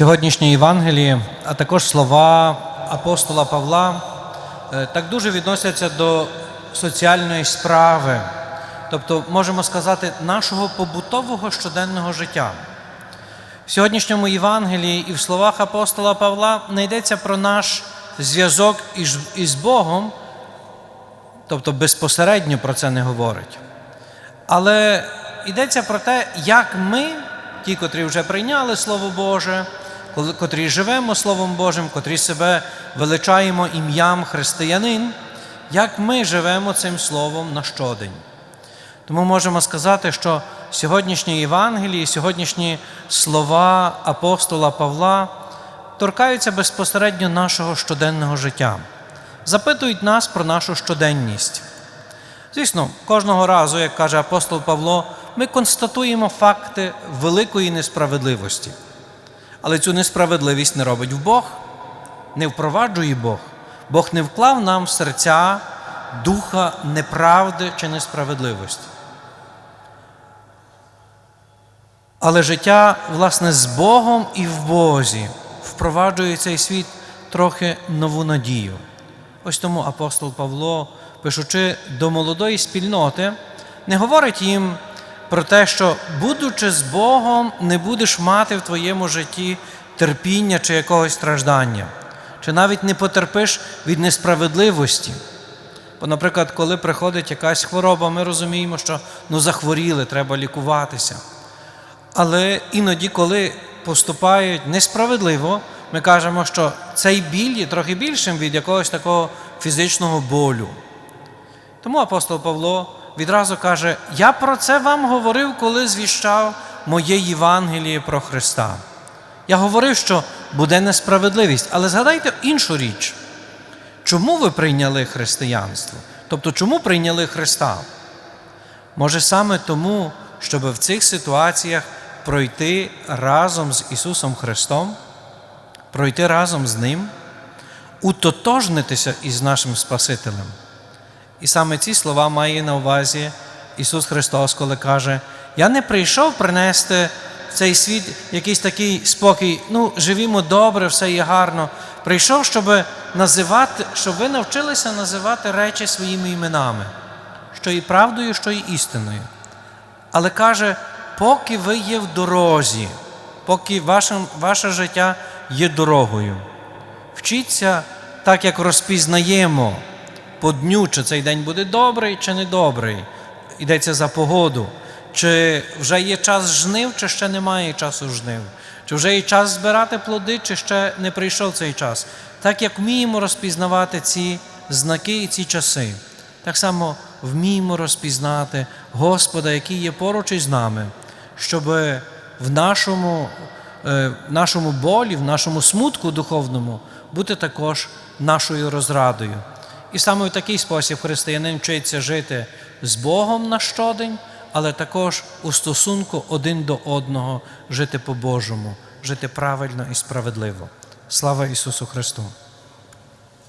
Сьогоднішнє Євангеліє, а також слова апостола Павла е, так дуже відносяться до соціальної справи, тобто, можемо сказати, нашого побутового щоденного життя. В сьогоднішньому Євангелії і в словах апостола Павла не йдеться про наш зв'язок із, Богом, тобто безпосередньо про це не говорить. Але йдеться про те, як ми, ті, котрі вже прийняли Слово Боже, котрі живемо Словом Божим, котрі себе величаємо ім'ям християнин, як ми живемо цим Словом на щодень. Тому можемо сказати, що сьогоднішнє Євангеліє, сьогоднішні слова апостола Павла торкаються безпосередньо нашого щоденного життя, запитують нас про нашу щоденність. Звісно, кожного разу, як каже апостол Павло, ми констатуємо факти великої несправедливості. Але цю несправедливість не робить в Бог, не впроваджує Бог. Бог не вклав нам в серця духа неправди чи несправедливості. Але життя, власне, з Богом і в Бозі впроваджує цей світ трохи нову надію. Ось тому апостол Павло, пишучи до молодої спільноти, не говорить їм про те, що, будучи з Богом, не будеш мати в твоєму житті терпіння чи якогось страждання, чи навіть не потерпиш від несправедливості. Бо, наприклад, коли приходить якась хвороба, ми розуміємо, що ну, захворіли, треба лікуватися. Але іноді, коли поступають несправедливо, ми кажемо, що цей біль є трохи більшим від якогось такого фізичного болю. Тому апостол Павло відразу каже: Я про це вам говорив, коли звіщав моє Євангеліє про Христа. Я говорив, що буде несправедливість, але згадайте іншу річ. Чому ви прийняли християнство? Тобто, чому прийняли Христа? Може, саме тому, щоб в цих ситуаціях пройти разом з Ісусом Христом, пройти разом з Ним, утотожнитися із нашим Спасителем. І саме ці слова має на увазі Ісус Христос, коли каже: Я не прийшов принести цей світ якийсь такий спокій, ну, живімо добре, все є гарно. Прийшов, щоб називати, щоб ви навчилися називати речі своїми іменами, що і правдою, що і істиною. Але каже, поки ви є в дорозі, поки ваше, ваше життя є дорогою, вчіться так, як розпізнаємо по дню, чи цей день буде добрий, чи недобрий. Йдеться за погоду. Чи вже є час жнив, чи ще немає часу жнив. Чи вже є час збирати плоди, чи ще не прийшов цей час. Так як вміємо розпізнавати ці знаки і ці часи, так само вміємо розпізнати Господа, який є поруч із нами, щоб в нашому, е, в нашому болі, в нашому смутку духовному бути також нашою розрадою. І саме в такий спосіб християнин вчиться жити з Богом на щодень, але також у стосунку один до одного жити по-божому, жити правильно і справедливо. Слава Ісусу Христу!